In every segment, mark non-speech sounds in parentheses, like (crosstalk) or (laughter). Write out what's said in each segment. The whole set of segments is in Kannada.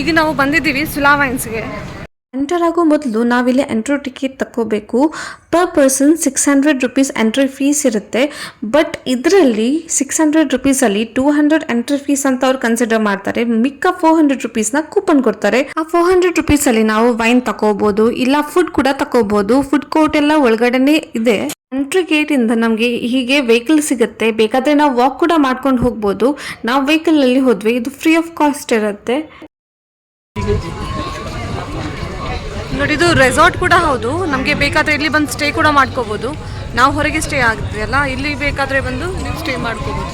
ಹೀಗೆ ನಾವು ಬಂದಿದ್ದೀವಿ ಸುಲಾವೈನ್ಸ್ಗೆ ಎಂಟರ್ ಆಗೋ ಮೊದಲು ನಾವಿಲ್ಲಿ ಎಂಟ್ರಿ ಟಿಕೆಟ್ ತಗೋಬೇಕು per person six hundred rupees entry fees ಇರುತ್ತೆ. ಬಟ್ ಇದರಲ್ಲಿ ಸಿಕ್ಸ್ ಹಂಡ್ರೆಡ್ ರುಪೀಸಲ್ಲಿ ಟೂ ಹಂಡ್ರೆಡ್ ಎಂಟ್ರಿ ಫೀಸ್ ಅಂತ ಅವ್ರು ಕನ್ಸಿಡರ್ ಮಾಡ್ತಾರೆ. ಮಿಕ್ಕ ಫೋರ್ ಹಂಡ್ರೆಡ್ ರುಪೀಸ್ನ ಕೂಪನ್ ಕೊಡ್ತಾರೆ. ಆ ಫೋರ್ ಹಂಡ್ರೆಡ್ ರುಪೀಸಲ್ಲಿ ನಾವು ವೈನ್ ತಗೋಬೋದು ಇಲ್ಲ ಫುಡ್ ಕೂಡ ತಗೋಬೋದು ಫುಡ್ ಕೋರ್ಟ್ ಎಲ್ಲ ಒಳಗಡೆನೆ ಇದೆ. ಎಂಟ್ರಿ ಗೇಟ್ ಇಂದ ನಮಗೆ ಹೀಗೆ ವೆಹಿಕಲ್ ಸಿಗುತ್ತೆ. ಬೇಕಾದರೆ ನಾವು ವಾಕ್ ಕೂಡ ಮಾಡ್ಕೊಂಡು ಹೋಗ್ಬೋದು. ನಾವು ವೆಹಿಕಲ್ ಅಲ್ಲಿ ಹೋದ್ವಿ. ಇದು ಫ್ರೀ ಆಫ್ ಕಾಸ್ಟ್ ಇರುತ್ತೆ. ನೋಡಿ, ಇದು ರೆಸಾರ್ಟ್ ಕೂಡ ಹೌದು. ನಮಗೆ ಬೇಕಾದರೆ ಇಲ್ಲಿ ಬಂದು ಸ್ಟೇ ಕೂಡ ಮಾಡ್ಕೋಬೋದು. ನಾವು ಹೊರಗೆ ಸ್ಟೇ ಆಗುತ್ತೆ ಅಲ್ಲ ಇಲ್ಲಿ ಬೇಕಾದರೆ ಬಂದು ನೀವು ಸ್ಟೇ ಮಾಡ್ಕೋಬೋದು.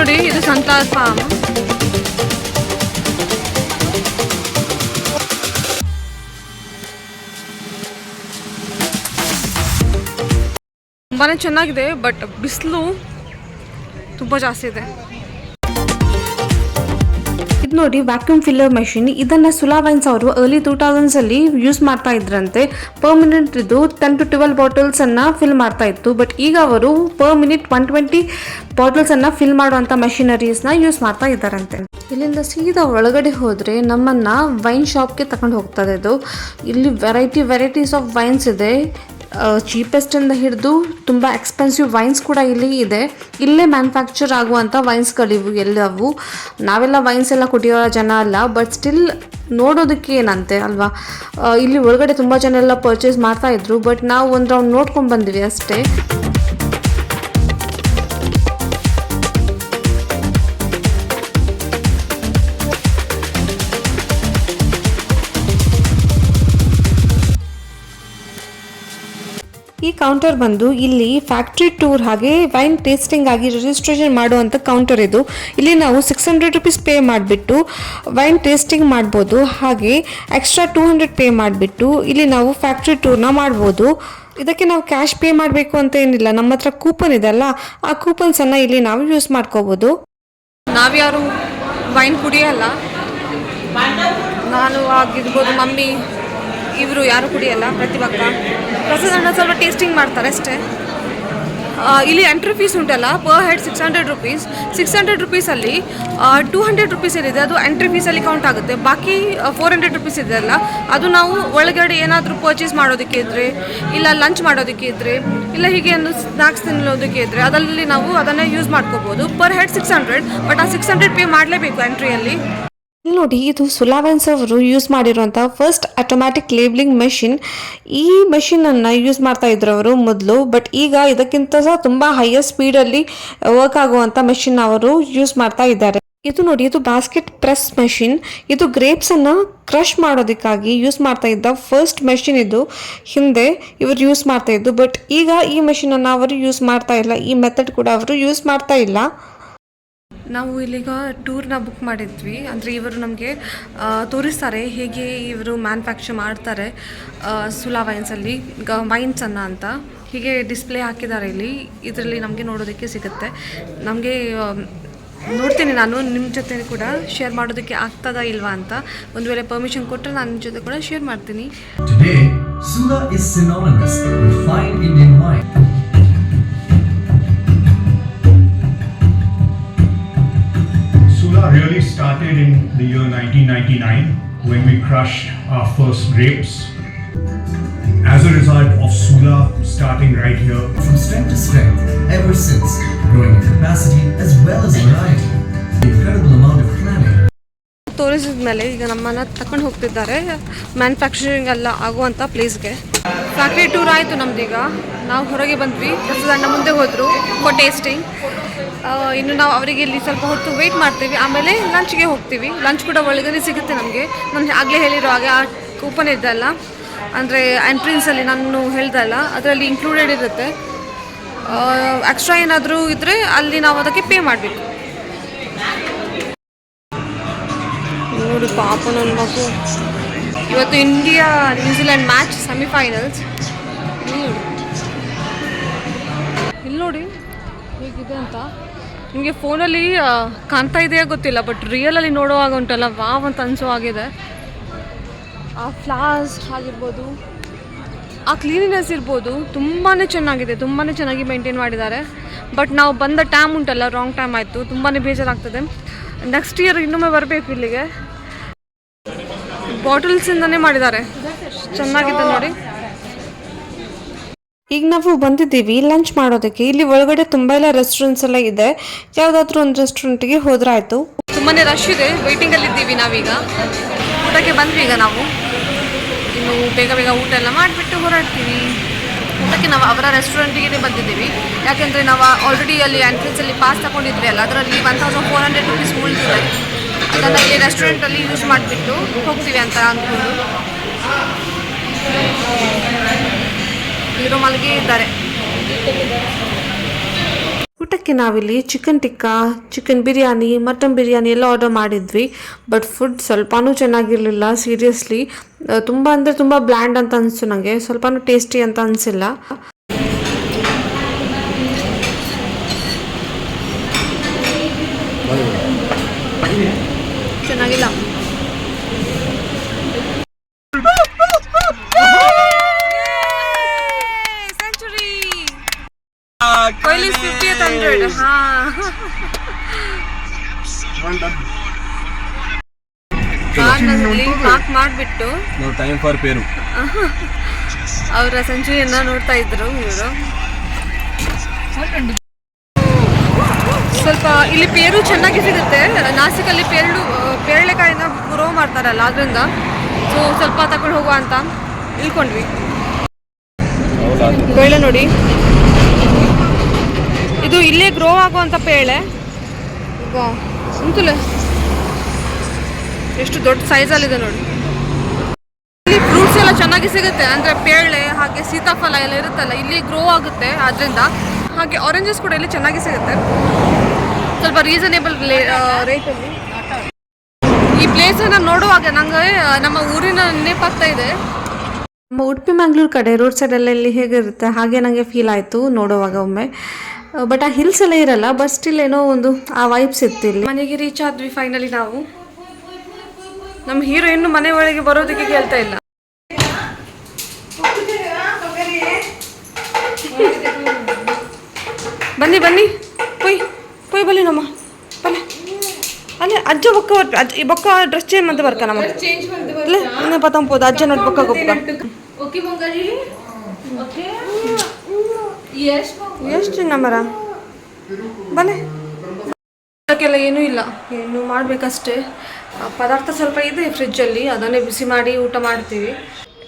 ನೋಡಿ ಇದು ಸಂತಾರ್ ಫಾರ್ಮ್ ತುಂಬಾನೇ ಚೆನ್ನಾಗಿದೆ ಬಟ್ ಬಿಸಿಲು ತುಂಬ ಜಾಸ್ತಿ ಇದು. ನೋಡಿ ವ್ಯಾಕ್ಯೂಮ್ ಫಿಲ್ಲರ್ ಮೆಷಿನ್ ಇದನ್ನ ಸುಲಾವೈನ್ಸ್ ಅವರು ಅರ್ಲಿ ಟೂ ತೌಸಂಡ್ಸ್ ಅಲ್ಲಿ ಯೂಸ್ ಮಾಡ್ತಾ ಇದ್ರಂತೆ. ಪರ್ ಮಿನಿಟ್ ಇದು ಟೆನ್ ಟು ಟ್ವೆಲ್ ಬಾಟಲ್ಸ್ ಅನ್ನ ಫಿಲ್ ಮಾಡ್ತಾ ಇತ್ತು. ಬಟ್ ಈಗ ಅವರು per minute one twenty bottles ಅನ್ನ ಫಿಲ್ ಮಾಡುವಂತ ಮೆಷಿನರೀಸ್ನ ಯೂಸ್ ಮಾಡ್ತಾ ಇದ್ದಾರಂತೆ. ಇಲ್ಲಿಂದ ಸೀದಾ ಒಳಗಡೆ ಹೋದ್ರೆ ನಮ್ಮನ್ನ ವೈನ್ ಶಾಪ್ಗೆ ತಗೊಂಡು ಹೋಗ್ತದೆ ಇದು. ಇಲ್ಲಿ ವೆರೈಟಿ ವೆರೈಟೀಸ್ ಆಫ್ ವೈನ್ಸ್ ಇದೆ. ಚೀಪೆಸ್ಟಿಂದ ಹಿಡಿದು ತುಂಬ ಎಕ್ಸ್ಪೆನ್ಸಿವ್ ವೈನ್ಸ್ ಕೂಡ ಇಲ್ಲಿ ಇದೆ. ಇಲ್ಲೇ ಮ್ಯಾನುಫ್ಯಾಕ್ಚರ್ ಆಗುವಂಥ ವೈನ್ಸ್ಗಳಿವು ಎಲ್ಲವು. ನಾವೆಲ್ಲ ವೈನ್ಸ್ ಎಲ್ಲ ಕುಡಿಯೋ ಜನ ಅಲ್ಲ ಬಟ್ ಸ್ಟಿಲ್ ನೋಡೋದಕ್ಕೆ ಏನಂತೆ ಅಲ್ವಾ? ಇಲ್ಲಿ ಒಳಗಡೆ ತುಂಬ ಜನ ಎಲ್ಲ ಪರ್ಚೇಸ್ ಮಾಡ್ತಾ ಇದ್ರು ಬಟ್ ನಾವು ಒಂದು ರೌಂಡ್ ನೋಡ್ಕೊಂಡು ಬಂದ್ವಿ ಅಷ್ಟೇ. ಈ ಕೌಂಟರ್ ಬಂದು ಇಲ್ಲಿ ಫ್ಯಾಕ್ಟ್ರಿ ಟೂರ್ ಹಾಗೆ ವೈನ್ ಟೇಸ್ಟಿಂಗ್ ಆಗಿ ರಿಜಿಸ್ಟ್ರೇಷನ್ ಮಾಡುವಂಥ ಕೌಂಟರ್ ಇದು. ಇಲ್ಲಿ ನಾವು ಸಿಕ್ಸ್ ಹಂಡ್ರೆಡ್ ರುಪೀಸ್ ಪೇ ಮಾಡಿಬಿಟ್ಟು ವೈನ್ ಟೇಸ್ಟಿಂಗ್ ಮಾಡ್ಬೋದು. ಹಾಗೆ ಎಕ್ಸ್ಟ್ರಾ ಟೂ ಹಂಡ್ರೆಡ್ ಪೇ ಮಾಡಿಬಿಟ್ಟು ಇಲ್ಲಿ ನಾವು ಫ್ಯಾಕ್ಟ್ರಿ ಟೂರ್ನ ಮಾಡ್ಬೋದು. ಇದಕ್ಕೆ ನಾವು ಕ್ಯಾಶ್ ಪೇ ಮಾಡಬೇಕು ಅಂತ ಏನಿಲ್ಲ. ನಮ್ಮ ಹತ್ರ ಕೂಪನ್ ಇದೆ ಅಲ್ಲ, ಆ ಕೂಪನ್ಸನ್ನು ಇಲ್ಲಿ ನಾವು ಯೂಸ್ ಮಾಡ್ಕೋಬೋದು. ನಾವ್ಯಾರು ವೈನ್ ಕುಡಿಯಲ್ಲ, ನಾನು ಆಗಿರ್ಬೋದು ಮಮ್ಮಿ ಇವರು ಯಾರು ಕುಡಿಯಲ್ಲ? ಪ್ರತಿಭಕ್ಕ ಪ್ರಸನ್ನ ಸ್ವಲ್ಪ ಟೇಸ್ಟಿಂಗ್ ಮಾಡ್ತಾರೆ ಅಷ್ಟೇ. ಇಲ್ಲಿ ಎಂಟ್ರಿ ಫೀಸ್ ಉಂಟಲ್ಲ per head six hundred rupees six hundred ರುಪೀಸಲ್ಲಿ two hundred rupees ಏನಿದೆ, ಅದು ಎಂಟ್ರಿ ಫೀಸಲ್ಲಿ ಕೌಂಟ್ ಆಗುತ್ತೆ. ಬಾಕಿ ಫೋರ್ ಹಂಡ್ರೆಡ್ ರುಪೀಸ್ ಇದೆ ಅಲ್ಲ, ಅದು ನಾವು ಒಳಗಡೆ ಏನಾದರೂ ಪರ್ಚೇಸ್ ಮಾಡೋದಕ್ಕೆ ಇದ್ದರೆ ಇಲ್ಲ ಲಂಚ್ ಮಾಡೋದಕ್ಕೆ ಇದ್ದರೆ ಇಲ್ಲ ಹೀಗೆ ಒಂದು ಸ್ನಾಕ್ಸ್ ತಿನ್ನೋದಕ್ಕೆ ಇದ್ದರೆ ಅದರಲ್ಲಿ ನಾವು ಅದನ್ನು ಯೂಸ್ ಮಾಡ್ಕೋಬೋದು. Per head six hundred but ಆ ಸಿಕ್ಸ್ ಹಂಡ್ರೆಡ್ ಪೇ ಮಾಡಲೇಬೇಕು ಎಂಟ್ರಿಯಲ್ಲಿ ಇಲ್ಲಿ ನೋಡಿ, ಇದು ಸುಲಾವೆನ್ಸ್ ಅವರು ಯೂಸ್ ಮಾಡಿರುವಂತಹ ಫಸ್ಟ್ ಆಟೋಮ್ಯಾಟಿಕ್ ಲೇಬ್ಲಿಂಗ್ ಮೆಷಿನ್ ಈ ಮೆಷಿನನ್ನು ಯೂಸ್ ಮಾಡ್ತಾ ಇದ್ರು ಅವರು ಮೊದಲು ಬಟ್ ಈಗ ಇದಕ್ಕಿಂತ ಸಹ ತುಂಬಾ ಹೈಯರ್ ಸ್ಪೀಡ್ ಅಲ್ಲಿ ವರ್ಕ್ ಆಗುವಂಥ ಮೆಷಿನ್ ಅವರು ಯೂಸ್ ಮಾಡ್ತಾ ಇದ್ದಾರೆ. ಇದು ನೋಡಿ, ಇದು ಬಾಸ್ಕೆಟ್ ಪ್ರೆಸ್ ಮೆಷಿನ್ ಇದು ಗ್ರೇಪ್ಸ್ ಗ್ರೇಪ್ಸನ್ನು ಕ್ರಷ್ ಮಾಡೋದಕ್ಕಾಗಿ ಯೂಸ್ ಮಾಡ್ತಾ ಇದ್ದ ಫಸ್ಟ್ ಮೆಷಿನ್ ಇದು. ಹಿಂದೆ ಇವರು ಯೂಸ್ ಮಾಡ್ತಾ ಇದ್ದು ಬಟ್ ಈಗ ಈ ಮೆಷಿನನ್ನು ಅವರು ಯೂಸ್ ಮಾಡ್ತಾ ಇಲ್ಲ. ಈ ಮೆಥಡ್ ಕೂಡ ಅವರು ಯೂಸ್ ಮಾಡ್ತಾ ಇಲ್ಲ. ನಾವು ಇಲ್ಲಿಗ ಟೂರ್ನ ಬುಕ್ ಮಾಡಿದ್ವಿ. ಅಂದರೆ ಇವರು ನಮಗೆ ತೋರಿಸ್ತಾರೆ ಹೇಗೆ ಇವರು ಮ್ಯಾನುಫ್ಯಾಕ್ಚರ್ ಮಾಡ್ತಾರೆ ಸುಲಾ ವೈನ್ಸಲ್ಲಿ ಗ ವೈನ್ಸನ್ನು ಅಂತ. ಹೀಗೆ ಡಿಸ್ಪ್ಲೇ ಹಾಕಿದ್ದಾರೆ ಇಲ್ಲಿ. ಇದರಲ್ಲಿ ನಮಗೆ ನೋಡೋದಕ್ಕೆ ಸಿಗುತ್ತೆ. ನಮಗೆ ನೋಡ್ತೀನಿ ನಾನು ನಿಮ್ಮ ಜೊತೆ ಕೂಡ ಶೇರ್ ಮಾಡೋದಕ್ಕೆ ಆಗ್ತದಾ ಇಲ್ವಾ ಅಂತ. ಒಂದು ವೇಳೆ ಪರ್ಮಿಷನ್ ಕೊಟ್ಟರೆ ನಾನು ನಿಮ್ಮ ಜೊತೆ ಕೂಡ ಶೇರ್ ಮಾಡ್ತೀನಿ. The year 1999 when we crushed our first grapes. As a result of Sula starting right here, From strength to strength, ever since, growing in capacity as well as variety. Incredible amount of planning ತೋರಿಸಿದ ಮೇಲೆ ಈಗ ನಮ್ಮನ್ನು ತಕೊಂಡು ಹೋಗ್ತಿದ್ದಾರೆ ಮ್ಯಾನುಫ್ಯಾಕ್ಚರಿಂಗ್ ಎಲ್ಲ ಆಗುವಂಥ ಪ್ಲೇಸ್ಗೆ ಫ್ಯಾಕ್ಟ್ರಿ ಟೂರ್ ಆಯಿತು ನಮ್ದೀಗ ನಾವು ಹೊರಗೆ ಬಂದ್ವಿ. ಪ್ರಸನ್ನ ಮುಂದೆ ಹೋದರು ಫಾರ್ ಟೇಸ್ಟಿಂಗ್ ಇನ್ನು ನಾವು ಅವರಿಗೆ ಇಲ್ಲಿ ಸ್ವಲ್ಪ ಹೊತ್ತು ವೆಯ್ಟ್ ಮಾಡ್ತೀವಿ. ಆಮೇಲೆ ಲಂಚ್ಗೆ ಹೋಗ್ತೀವಿ. ಲಂಚ್ ಕೂಡ ಒಳಗಡೆ ಸಿಗುತ್ತೆ ನಮಗೆ. ನಾನು ಆಗಲೇ ಹೇಳಿರೋ ಹಾಗೆ ಆ ಕೂಪನ್ ಇದ್ದಲ್ಲ ಅಂದರೆ ಎಂಟ್ರೆನ್ಸಲ್ಲಿ ನಾನು ಹೇಳ್ದಲ್ಲ ಅದರಲ್ಲಿ ಇನ್ಕ್ಲೂಡೆಡ್ ಇರುತ್ತೆ. ಎಕ್ಸ್ಟ್ರಾ ಏನಾದರೂ ಇದ್ದರೆ ಅಲ್ಲಿ ನಾವು ಅದಕ್ಕೆ ಪೇ ಮಾಡಬೇಕು. ನೋಡಿ ಪಾಪ ನನ್ನ ಮಗು. ಇವತ್ತು ಇಂಡಿಯಾ ನ್ಯೂಜಿಲೆಂಡ್ ಮ್ಯಾಚ್ ಸೆಮಿಫೈನಲ್ಸ್ ಇಲ್ಲಿ ನೋಡಿ, ಹೇಗಿದೆ ಅಂತ. ನಿಮಗೆ ಫೋನಲ್ಲಿ ಕಾಣ್ತಾ ಇದೆಯಾ ಗೊತ್ತಿಲ್ಲ ಬಟ್ ರಿಯಲಲ್ಲಿ ನೋಡುವಾಗ ಉಂಟಲ್ಲ, ವಾವ್ ಅಂತ ಅನಿಸೋ ಆಗಿದೆ ಆ ಫ್ಲಾಸ್ ಆಗಿರ್ಬೋದು, ಆ ಕ್ಲೀನಿನೆಸ್ ಇರ್ಬೋದು ತುಂಬಾ ಚೆನ್ನಾಗಿದೆ ತುಂಬಾ ಚೆನ್ನಾಗಿ ಮೇಂಟೈನ್ ಮಾಡಿದ್ದಾರೆ. ಬಟ್ ನಾವು ಬಂದ ಟೈಮ್ ಉಂಟಲ್ಲ ರಾಂಗ್ ಟೈಮ್ ಆಯಿತು ತುಂಬಾ ಬೇಜಾರಾಗ್ತದೆ. ನೆಕ್ಸ್ಟ್ ಇಯರ್ ಇನ್ನೊಮ್ಮೆ ಬರಬೇಕು ಇಲ್ಲಿಗೆ. ಬಾಟಲ್ಸಿಂದನೇ ಮಾಡಿದ್ದಾರೆ. ಚೆನ್ನಾಗಿದೆ ನೋಡಿ. ಈಗ ನಾವು ಬಂದಿದ್ದೀವಿ ಲಂಚ್ ಮಾಡೋದಕ್ಕೆ. ಇಲ್ಲಿ ಒಳಗಡೆ ತುಂಬ ಎಲ್ಲ ರೆಸ್ಟೋರೆಂಟ್ಸ್ ಎಲ್ಲ ಇದೆ. ಯಾವುದಾದ್ರೂ ಒಂದು ರೆಸ್ಟೋರೆಂಟ್ಗೆ ಹೋದ್ರಾಯ್ತು. ತುಂಬಾ ರಶ್ ಇದೆ. ವೇಟಿಂಗಲ್ಲಿ ಇದ್ದೀವಿ ನಾವೀಗ. ಊಟಕ್ಕೆ ಬಂದ್ವಿ ಈಗ ನಾವು. ಇನ್ನು ಬೇಗ ಬೇಗ ಊಟ ಎಲ್ಲ ಮಾಡಿಬಿಟ್ಟು ಹೊರಡ್ತೀವಿ. ಊಟಕ್ಕೆ ನಾವು ಅವರ ರೆಸ್ಟೋರೆಂಟಿಗೆ ಬಂದಿದ್ದೀವಿ. ಯಾಕೆಂದರೆ ನಾವು ಆಲ್ರೆಡಿ ಅಲ್ಲಿ ಎಂಟ್ರೆನ್ಸಲ್ಲಿ ಪಾಸ್ ತಗೊಂಡಿದ್ವಿ ಅಲ್ಲ. ಅದರಲ್ಲಿ one thousand four hundred rupees ಉಳಿದಿದೆ. ಅದನ್ನು ರೆಸ್ಟೋರೆಂಟಲ್ಲಿ ಯೂಸ್ ಮಾಡಿಬಿಟ್ಟು ಹೋಗ್ತೀವಿ ಅಂತ ಅಂದ್ಕೊಂಡು. ಇರೋ ಮಲಗಿ ಇದ್ದಾರೆ. ಊಟಕ್ಕೆ ನಾವಿಲ್ಲಿ chicken tikka chicken biryani mutton biryani ಎಲ್ಲ ಆರ್ಡರ್ ಮಾಡಿದ್ವಿ. ಬಟ್ ಫುಡ್ ಸ್ವಲ್ಪನೂ ಚೆನ್ನಾಗಿರಲಿಲ್ಲ ಸೀರಿಯಸ್ಲಿ ತುಂಬ ಅಂದರೆ ತುಂಬ ಬ್ಲ್ಯಾಂಡ್ ಅಂತ ಅನಿಸ್ತು ನನಗೆ ಸ್ವಲ್ಪನೂ ಟೇಸ್ಟಿ ಅಂತ ಅನಿಸಿಲ್ಲ. ಮಾರ್ಕ್ ಮಾಡಿಬಿಟ್ಟು. ನಾವು ಟೈಮ್ ಫಾರ್ ಪೇರು. (laughs) ಅವರ ಸಂಜೆಯನ್ನ ನೋಡ್ತಾ ಇದ್ರು ಇವರು. ಸ್ವಲ್ಪ ಇಲ್ಲಿ ಪೇರು ಚೆನ್ನಾಗಿ ಸಿಗುತ್ತೆ. ನಾಸಿಕಲ್ಲಿ ಪೇರಳು ಪೇರಳೆಕಾಯಿನ ಗ್ರೋ ಮಾಡ್ತಾರಲ್ಲ ಅದರಿಂದ. ಸೊ ಸ್ವಲ್ಪ ತಗೊಂಡು ಹೋಗುವ ಅಂತ ಇಳ್ಕೊಂಡ್ವಿ ಬೇಳೆ ನೋಡಿ. ಇದು ಇಲ್ಲೇ ಗ್ರೋ ಆಗುವಂಥ ಪೇಳೆ ಉಂಟುಲೆ ಎಷ್ಟು ದೊಡ್ಡ ಸೈಜಲ್ಲಿದೆ ನೋಡಿ. ಇಲ್ಲಿ ಫ್ರೂಟ್ಸ್ ಎಲ್ಲ ಚೆನ್ನಾಗಿ ಸಿಗುತ್ತೆ. ಅಂದರೆ ಪೇಳೆ ಹಾಗೆ ಸೀತಾಫಲ ಎಲ್ಲ ಇರುತ್ತಲ್ಲ ಇಲ್ಲಿ ಗ್ರೋ ಆಗುತ್ತೆ ಅದರಿಂದ ಹಾಗೆ ಆರೆಂಜಸ್ ಕೂಡ ಇಲ್ಲಿ ಚೆನ್ನಾಗಿ ಸಿಗುತ್ತೆ. ಸ್ವಲ್ಪ ರೀಸನೇಬಲ್ ರೇಟಲ್ಲಿ ಈ ಪ್ಲೇಸನ್ನು ನೋಡುವಾಗ ನಂಗೆ ನಮ್ಮ ಊರಿನ ನೆನಪಾಗ್ತಾ ಇದೆ. ನಮ್ಮ ಉಡುಪಿ ಮಂಗ್ಳೂರು ಕಡೆ ರೋಡ್ ಸೈಡಲ್ಲಿ ಇಲ್ಲಿ ಹೇಗಿರುತ್ತೆ ಹಾಗೆ ನನಗೆ ಫೀಲ್ ಆಯಿತು ನೋಡುವಾಗ ಒಮ್ಮೆ. ಬಟ್ ಆ ಹಿಲ್ಸ್ ಎಲ್ಲ ಇರಲ್ಲ ಬಟ್ ಸ್ಟಿಲ್ ಏನೋ ಒಂದು ಆ ವೈಬ್ಸ್ ಇತ್ತು ಇಲ್ಲಿ. ಮನೆಗೆ ರೀಚ್ ಆದ್ವಿ ಫೈನಲಿ ನಾವು. ನಮ್ಮ ಹೀರೋ ಇನ್ನು ಮನೆ ಒಳಗೆ ಬರೋದಕ್ಕೆ ಕೇಳ್ತಾ ಇಲ್ಲ. ಬನ್ನಿ ಬನ್ನಿ. ಪೊಯ್ ಪೊಯ್ ಬನ್ನಿ ನಮ್ಮ. ಬನ್ನಿ. ಅಲ್ಲೇ ಅಜ್ಜ ಬೊಕ್ಕ ಬೊಕ್ಕ ಡ್ರೆಸ್ ಚೇಂಜ್ ಅಂತ ಬರ್ಕ ನಮ್ಮ ಅಲ್ಲೇ ಇನ್ನೇ ಪತಂಗ್ ಪೋದ. ಅಜ್ಜ ನೋಡಿ ಬೊಕ್ಕ ಗೊಬ್ಬ ಎಷ್ಟು ನಮ್ಮರ ಬನ್ನಿ. ಅದಕ್ಕೆಲ್ಲ ಏನೂ ಇಲ್ಲ. ಏನು ಮಾಡಬೇಕಷ್ಟೇ. ಪದಾರ್ಥ ಸ್ವಲ್ಪ ಇದೆ ಫ್ರಿಜ್ಜಲ್ಲಿ, ಅದನ್ನೇ ಬಿಸಿ ಮಾಡಿ ಊಟ ಮಾಡ್ತೀವಿ.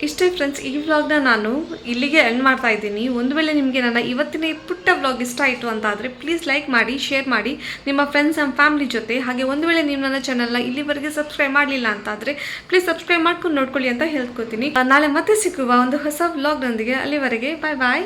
ಇಷ್ಟೇ ಫ್ರೆಂಡ್ಸ್ ಈ ವ್ಲಾಗ್ನ ನಾನು ಇಲ್ಲಿಗೆ ಎಂಡ್ ಮಾಡ್ತಾ ಇದ್ದೀನಿ. ಒಂದು ವೇಳೆ ನಿಮಗೆ ನನ್ನ ಇವತ್ತಿನ ಪುಟ್ಟ ವ್ಲಾಗ್ ಇಷ್ಟ ಆಯಿತು ಅಂತ ಆದರೆ ಪ್ಲೀಸ್ ಲೈಕ್ ಮಾಡಿ ಶೇರ್ ಮಾಡಿ ನಿಮ್ಮ ಫ್ರೆಂಡ್ಸ್ ಆ್ಯಂಡ್ ಫ್ಯಾಮಿಲಿ ಜೊತೆ. ಹಾಗೆ ಒಂದು ವೇಳೆ ನೀವು ನನ್ನ ಚಾನಲ್ನ ಇಲ್ಲಿವರೆಗೆ ಸಬ್ಸ್ಕ್ರೈಬ್ ಮಾಡಲಿಲ್ಲ ಅಂತ ಆದರೆ ಪ್ಲೀಸ್ ಸಬ್ಸ್ಕ್ರೈಬ್ ಮಾಡ್ಕೊಂಡು ನೋಡ್ಕೊಳ್ಳಿ ಅಂತ ಹೇಳ್ಕೊತೀನಿ. ನಾಳೆ ಮತ್ತೆ ಸಿಕ್ಕುವ ಒಂದು ಹೊಸ ವ್ಲಾಗ್ನೊಂದಿಗೆ ಅಲ್ಲಿವರೆಗೆ ಬಾಯ್ ಬಾಯ್